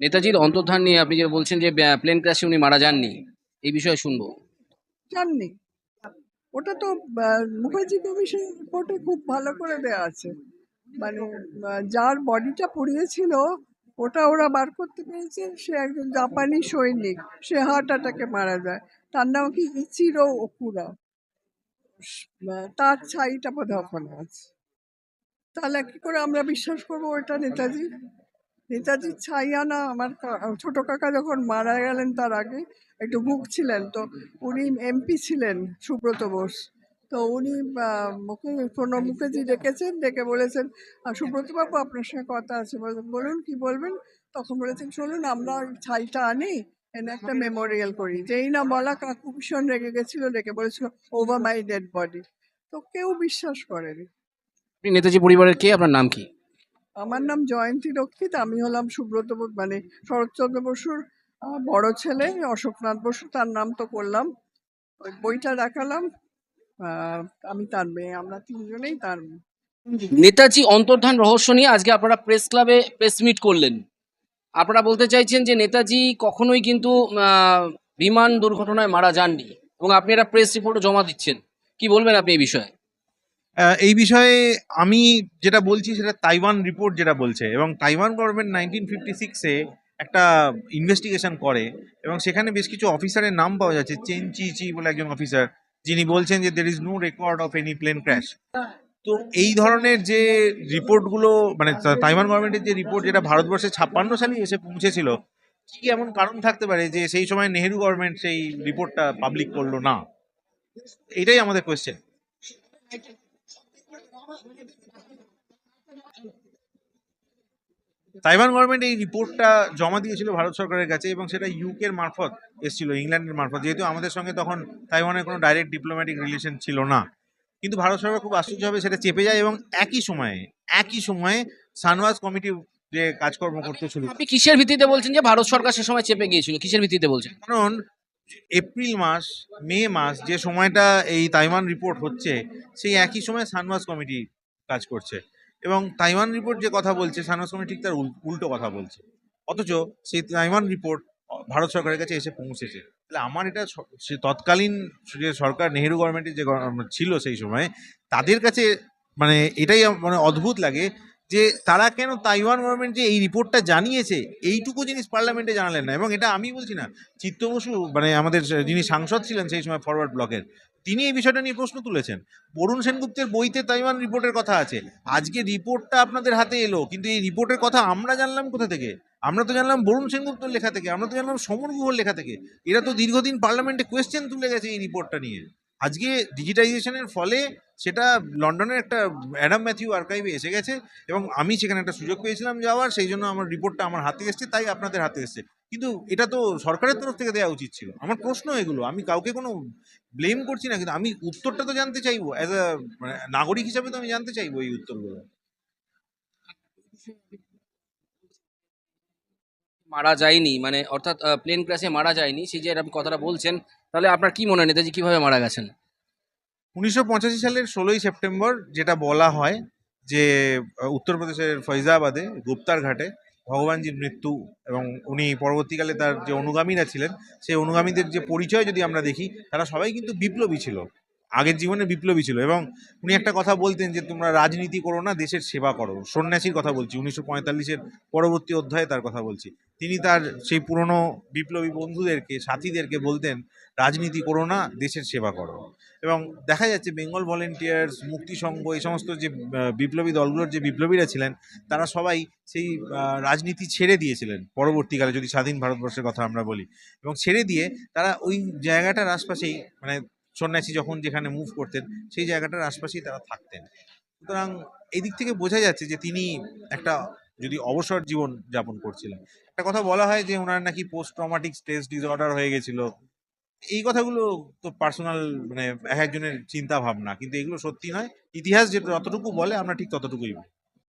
নেতাজির অন্তর্ধান নিয়ে আপনি যে বলছেন যে প্লেন ক্র্যাশে উনি মারা যাননি, এই বিষয়ে শুনব। জাননি ওটা তো মুখার্জি কমিশন রিপোর্টে খুব ভালো করে দেওয়া আছে। মানে যার বডিটা পুড়িয়েছিল, ওটা ওরা বার করতে পেরেছে, সে একজন জাপানি সৈনিক, সে হার্ট অ্যাটাকে মারা যায়। তার নাম কি? Ichiro Okura. তার ছাইটা বোধ ওখানে আছে। তাহলে কি করে আমরা বিশ্বাস করব ওটা নেতাজি? নেতাজির ছাই আনা আমার ছোট কাকা যখন মারা গেলেন তার আগে একটু বুক ছিলেন তো উনি এমপি ছিলেন সুব্রত বোস। তো উনি মুখে প্রণব মুখার্জি ডেকেছেন ডেকে বলেছেন "আহ, সুব্রত বাবু আপনার সঙ্গে কথা আছে। বলুন কি বলবেন? তখন বলেছেন চলুন আমরা ছাইটা আনি এনে একটা মেমোরিয়াল করি। যেই না বলা কাকু ভীষণ রেগে গেছিল ডেকে বলেছিল ওভার মাই ডেড বডি। তো কেউ বিশ্বাস করেনি। নেতাজি পরিবারের কে? আপনার নাম কি? আমার নাম জয়ন্তী রক্ষিত, আমি হলাম সুব্রত মানে শরৎচন্দ্র বসুর বড় ছেলে, অশোকনাথ বসু, তার নাম তো করলাম। ওই বইটা দেখালাম আমি তার মেয়ে, আমরা তিনজনেই তার নেতাজি অন্তর্ধান রহস্য নিয়ে আজকে আপনারা প্রেস ক্লাবে প্রেস মিট করলেন। আপনারা বলতে চাইছেন যে নেতাজি কখনোই কিন্তু বিমান দুর্ঘটনায় মারা যাননি এবং আপনি একটা প্রেস রিপোর্টও জমা দিচ্ছেন। কি বলবেন আপনি এই বিষয়ে? এই বিষয়ে আমি যেটা বলছি সেটা তাইওয়ান রিপোর্ট যেটা বলছে এবং তাইওয়ান গভর্নমেন্ট নাইনটিন ফিফটি সিক্সে একটা ইনভেস্টিগেশন করে এবং সেখানে বেশ কিছু অফিসারের নাম পাওয়া যাচ্ছে চেন চি চি বলে একজন অফিসার যিনি বলছেন যে there is no record of any plane crash তো এই ধরনের যে রিপোর্টগুলো মানে তাইওয়ান গভর্নমেন্টের যে রিপোর্ট যেটা ভারতবর্ষে ছাপ্পান্ন সালেই এসে পৌঁছেছিল, কি এমন কারণ থাকতে পারে যে সেই সময় নেহেরু গভর্নমেন্ট সেই রিপোর্টটা পাবলিক করল না? এটাই আমাদের কোয়েশ্চেন তাইওয়ান গভর্নমেন্ট এই রিপোর্টটা জমা দিয়েছিল ভারত সরকারের কাছে এবং সেটা ইউকের মারফত এসেছিল ইংল্যান্ডের মারফত। যেহেতু আমাদের সঙ্গে তখন তাইওয়ানের কোনো ডাইরেক্ট ডিপ্লোম্যাটিক রিলেশন ছিল না। কিন্তু ভারত সরকার খুব আশ্চর্যভাবে সেটা চেপে যায় এবং একই সময়ে একই সময়ে সানওয়াজ কমিটি যে কাজকর্ম করতে শুরু আপনি কিসের ভিত্তিতে বলছেন যে ভারত সরকার সে সময় চেপে গিয়েছিল? কিসের ভিত্তিতে বলছেন? কারণ এপ্রিল মাস, মে মাস যে সময়টা এই তাইওয়ান রিপোর্ট হচ্ছে, সেই একই সময় সানওয়াজ কমিটি কাজ করছে। এবং তাইওয়ান রিপোর্ট যে কথা বলছে সানওয়াজ কমিটি ঠিক তার উল- উল্টো কথা বলছে। অথচ সেই তাইওয়ান রিপোর্ট ভারত সরকারের কাছে এসে পৌঁছেছে। তাহলে আমার এটা তৎকালীন যে সরকার, নেহেরু গভর্নমেন্টের যে ছিল সেই সময়, তাদের কাছে মানে এটাই মানে অদ্ভুত লাগে যে তারা কেন তাইওয়ান গভর্নমেন্ট যে এই রিপোর্টটা জানিয়েছে, এইটুকু জিনিস পার্লামেন্টে জানালেন না। এবং এটা আমি বলছি না, চিত্ত বসু মানে আমাদের যিনি সাংসদ ছিলেন সেই সময় ফরওয়ার্ড ব্লকের তিনি এই বিষয়টা নিয়ে প্রশ্ন তুলেছেন। বরুণ সেনগুপ্তের বইতে তাইওয়ান রিপোর্টের কথা আছে। আজকে রিপোর্টটা আপনাদের হাতে এলো, কিন্তু এই রিপোর্টের কথা আমরা জানলাম কোথা থেকে? আমরা তো জানলাম বরুণ সেনগুপ্তর লেখা থেকে, আমরা তো জানলাম সমর গুহর লেখা থেকে। এরা তো দীর্ঘদিন পার্লামেন্টে কোয়েশ্চেন তুলে গেছে এই রিপোর্টটা নিয়ে। আজকে ডিজিটাইজেশনের ফলে সেটা লন্ডনের একটা অ্যাডাম ম্যাথিউ আর্কাইভে এসে গেছে এবং আমি সেখানে একটা সুযোগ পেয়েছিলাম যাওয়ার, সেই জন্য আমার রিপোর্টটা আমার হাতে এসছে, তাই আপনাদের হাতে এসছে। কিন্তু এটা তো সরকারের তরফ থেকে দেওয়া উচিত ছিল। আমার প্রশ্ন এগুলো, আমি কাউকে কোনো ব্লেম করছি না, কিন্তু আমি উত্তরটা তো জানতে চাইব। অ্যাজ আ মানে নাগরিক হিসাবে তো আমি জানতে চাইব এই উত্তরগুলো। মারা যায়নি মানে অর্থাৎ প্লেন ক্র্যাশে মারা যায়নি, সেই যে আপনি কথাটা বলছেন, তাহলে আপনার কি মনে নেতাজি কীভাবে মারা গেছেন? উনিশশো পঁচাশি সালের ষোলোই সেপ্টেম্বর যেটা বলা হয় যে উত্তরপ্রদেশের ফৈজাবাদে, গুপ্তার ঘাটে ভগবানজির মৃত্যু এবং উনি পরবর্তীকালে তার যে অনুগামীরা ছিলেন, সেই অনুগামীদের যে পরিচয় যদি আমরা দেখি, তারা সবাই কিন্তু বিপ্লবী ছিল। আগের জীবনে বিপ্লবী ছিল এবং উনি একটা কথা বলতেন যে, তোমরা রাজনীতি করো না, দেশের সেবা করো। সন্ন্যাসীর কথা বলছি, উনিশশো পঁয়তাল্লিশের পরবর্তী অধ্যায়ে তার কথা বলছি। তিনি তার সেই পুরনো বিপ্লবী বন্ধুদেরকে, সাথীদেরকে বলতেন, রাজনীতি করো না, দেশের সেবা করো। এবং দেখা যাচ্ছে বেঙ্গল ভলেন্টিয়ার্স মুক্তি সংঘ এই সমস্ত যে বিপ্লবী দলগুলোর যে বিপ্লবীরা ছিলেন, তারা সবাই সেই রাজনীতি ছেড়ে দিয়েছিলেন পরবর্তীকালে, যদি স্বাধীন ভারতবর্ষের কথা আমরা বলি। এবং ছেড়ে দিয়ে তারা ওই জায়গাটার আশপাশেই মানে সন্ন্যাসী যখন যেখানে মুভ করতেন, সেই জায়গাটার আশপাশেই তারা থাকতেন। সুতরাং এই দিক থেকে বোঝা যাচ্ছে যে তিনি একটা যদি অবসর জীবন যাপন করছিলেন। একটা কথা বলা হয় যে ওনার নাকি পোস্ট ট্রমাটিক স্ট্রেস ডিসঅর্ডার হয়ে গেছিল। এই কথাগুলো তো পার্সোনাল মানে এক একজনের চিন্তা ভাবনা কিন্তু এগুলো সত্যি নয়। ইতিহাস যেটা যতটুকু বলে, আমরা ঠিক ততটুকুই বলি।